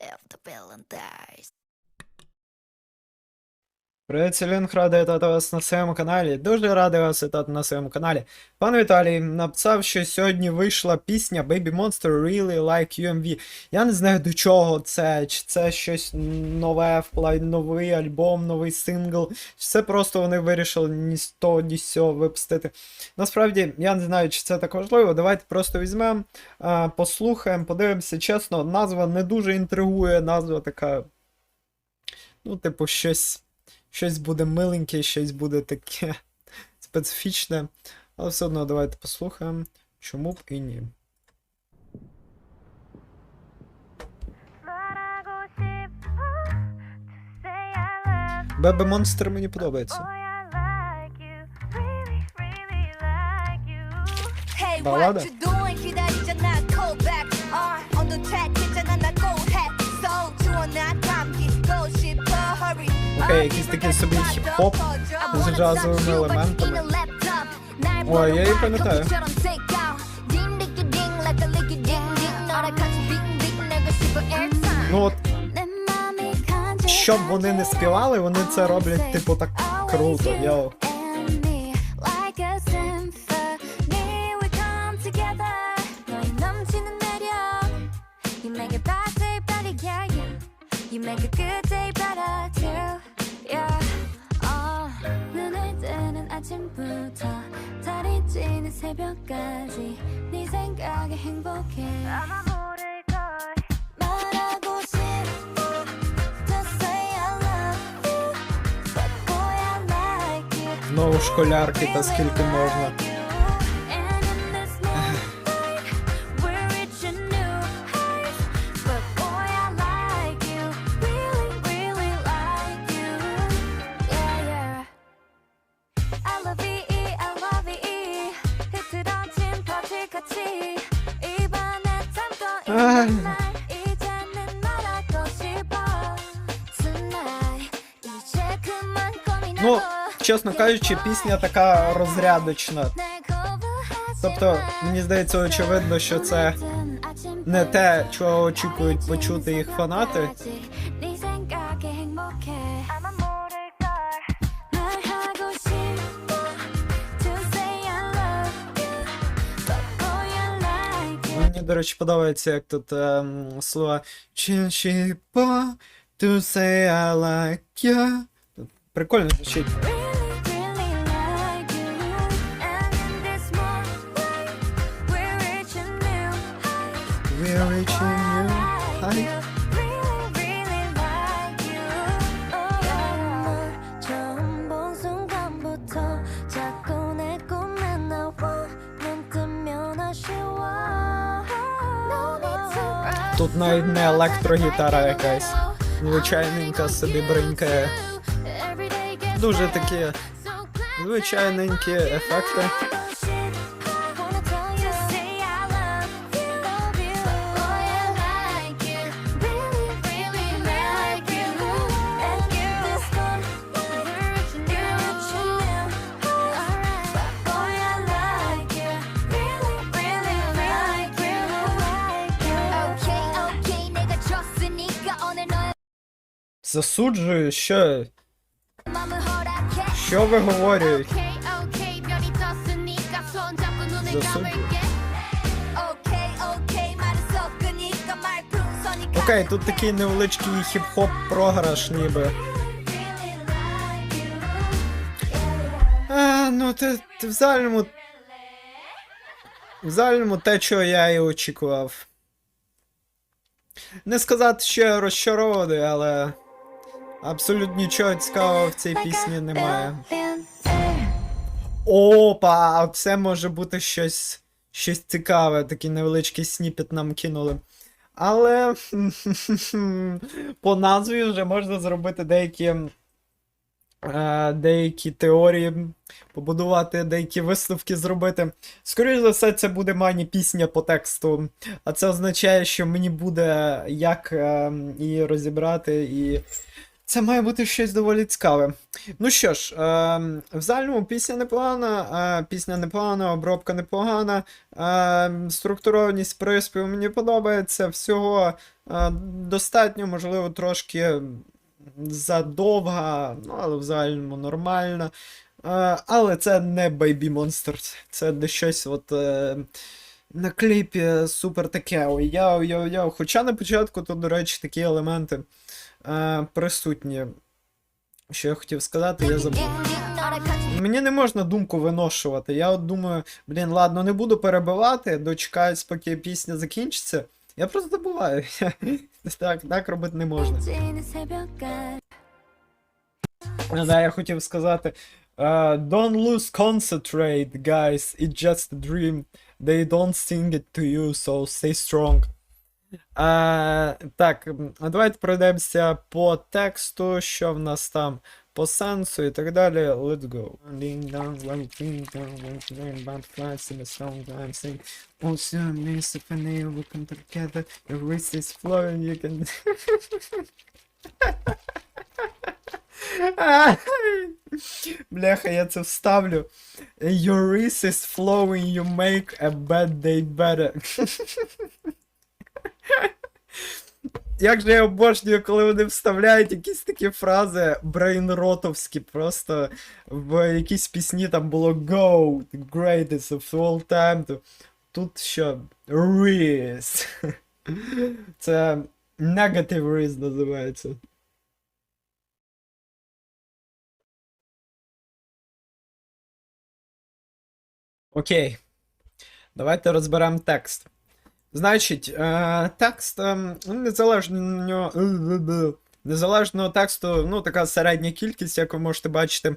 if the villain dies. Привіт, Селінг, радий вітати вас на своєму каналі. Дуже радий вас вітати на своєму каналі. Пан Віталій написав, що сьогодні вийшла пісня Baby Monster Really Like UMV. Я не знаю до чого це, чи це щось нове, вплай новий альбом, новий сингл, чи це просто вони вирішили ні з того, ні з цього випустити. Насправді, я не знаю, чи це так важливо. Давайте просто візьмемо, послухаємо, подивимося. Чесно, назва не дуже інтригує, назва така. Ну, типу, щось Щось буде миленьке, щось буде таке специфічне. Але все одно давайте послухаємо, чому б і ні. Бебе монстр мені подобається. Балада? Hurry. Якийсь такий собі хіп-хоп з джазовими елементами. Ой, я її пам'ятаю. Ну от, щоб вони не співали, вони це роблять, типу, так круто, йоу. 아침부터 달이 지는 새벽까지 네 생각에 행복해 아마 모를걸 말하고 싶어 to say I love you but boy I like you Знову школярки, та скільки можна. Ну, чесно кажучи, пісня така розрядочна. Тобто, мені здається, очевидно, що це не те, чого очікують почути їх фанати. До речі, подобається, як тут ем, слова Чіншіпа, to say I like you. Прикольно звучить. We're reaching new heights. Тут навіть не електрогітара якась. Звичайненька собі бринькає. Дуже такі звичайненькі ефекти. Засуджую, що. Що виговорюють? Засуджую. Окей, тут такий невеличкий хіп-хоп програш ніби. А, ну те, те в загальному. В загальному те, чого я і очікував. Не сказати, що я розчарований, але абсолютно нічого цікавого в цій пісні немає. Опа, А це може бути щось, щось цікаве, такий невеличкий сніпет нам кинули. Але по назві вже можна зробити деякі, е, деякі теорії, побудувати деякі висновки зробити. Скоріше за все, це буде мані пісня по тексту. А це означає, що мені буде як її розібрати і Це має бути щось доволі цікаве. Ну що ж, е, в загальному пісня непогана, е, пісня непогана, обробка непогана, е, структурованість приспіву мені подобається. Всього е, достатньо, можливо, трошки задовга, ну, але в загальному нормально. Е, але це не Baby Monster, це десь щось от. Е, на кліпі супер таке. ой, Яу, яу, яу. Хоча на початку тут, до речі, такі елементи е, присутні. Що я хотів сказати, я забув. Мені не можна думку виношувати. Я от думаю, блін, ладно, не буду перебивати, дочекаюсь, поки пісня закінчиться. Я просто забуваю. Так так робити не можна. Да, я хотів сказати. Uh, don't lose concentrate, guys. It's just a dream. They don't sing it to you, so stay strong. Е, так, а давайте пройдемося по тексту, що в нас там по сенсу і так далі. Let's go. Бляха, я це вставлю. Your wrist is flowing, you make a bad day better. Як же я обожнюю, коли вони вставляють якісь такі фрази брейнротовські, просто в якійсь пісні там було Go, the greatest of all time. То тут що? Wrist. Це negative wrist називається. Окей. Давайте розберемо текст. Значить, е, текст е, незалежно, незалежного тексту, ну, така середня кількість, як ви можете бачити.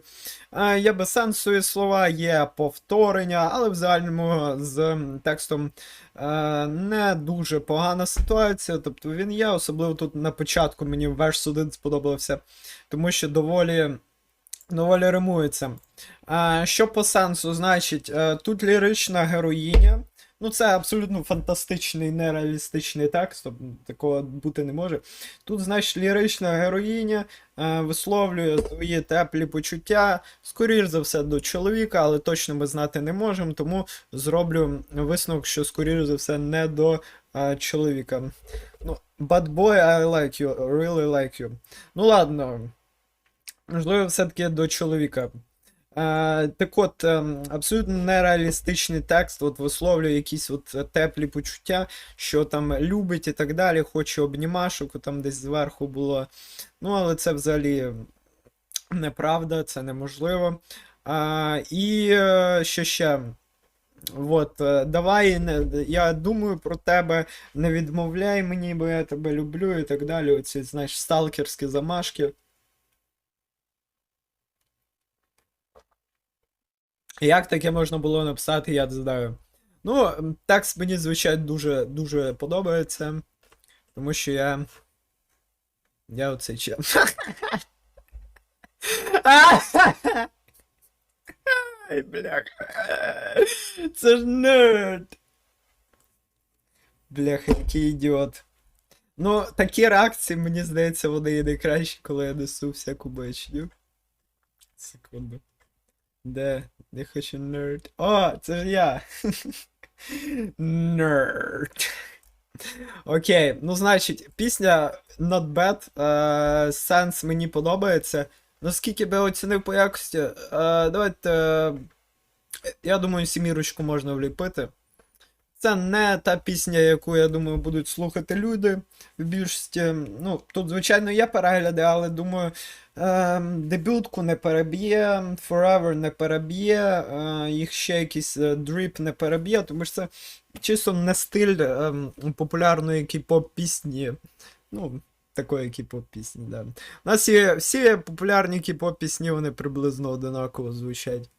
Е, є безсенсові слова, є повторення, але в загальному з текстом е, не дуже погана ситуація. Тобто він є, особливо тут на початку мені верш 1 сподобався, тому що доволі. Доволі римується. Що по сенсу, значить, е, тут лірична героїня. Ну, це абсолютно фантастичний, нереалістичний текст, тобто такого бути не може. Тут, значить, лірична героїня е, висловлює свої теплі почуття, скоріш за все, до чоловіка, але точно ми знати не можемо, тому зроблю висновок, що, скоріш за все, не до е, чоловіка. Ну, Bad boy, I like you, really like you. Ну ладно. Можливо, все-таки до чоловіка. Е, так от, ем, абсолютно нереалістичний текст, от висловлює якісь от теплі почуття, що там любить і так далі, хоче обнімашок, там десь зверху було. Ну, але це взагалі неправда, це неможливо. Е, і е, що ще? От, е, давай, я думаю про тебе, не відмовляй мені, бо я тебе люблю і так далі. Оці, знаєш, сталкерські замашки. Як таке можна було написати, я не знаю. Ну, текст мені, звичайно, дуже дуже подобається. Тому що я. Я оцей чел. Ай, бляха. Це ж нерд. Бляха, який ідіот. Ну, такі реакції, мені здається, вони є найкращі, коли я несу всяку бачню. Секунду. Де? Не хочу нерд. О, це ж я. Нерд. Окей, ну значить, пісня Not Bad. Е, сенс мені подобається. Наскільки би оцінив по якості, е, давайте. е, я думаю, сімірочку можна вліпити. Це не та пісня, яку, я думаю, будуть слухати люди в більшості. Ну, тут, звичайно, є перегляди, але думаю, ем, дебютку не переб'є, Forever не переб'є, е, їх ще якийсь е, дріп не переб'є, тому що це чисто не стиль ем, популярної кей-поп пісні. Ну, такої кей-поп пісні, да. У нас є всі популярні кей-поп пісні, вони приблизно одинаково звучать.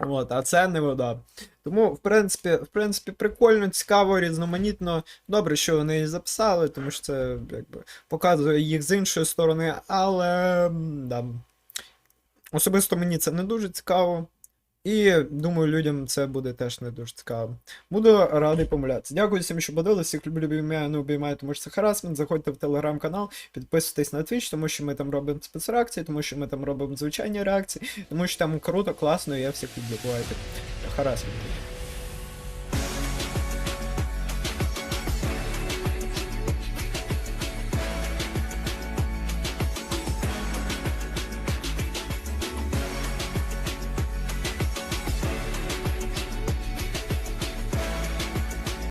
От, а це не вода. Тому, в принципі, в принципі, прикольно, цікаво, різноманітно. Добре, що вони її записали, тому що це якби показує їх з іншої сторони, але да. Особисто мені це не дуже цікаво. І думаю, людям це буде теж не дуже цікаво. Буду радий помилятися. Дякую всім, що подивилися. Всіх люблю, обіймаю, не обіймаю, тому що це харасмент. Заходьте в телеграм-канал, підписуйтесь на Twitch, тому що ми там робимо спецреакції, тому що ми там робимо звичайні реакції, тому що там круто, класно, і я всіх люблю. Бувайте. Харасмент.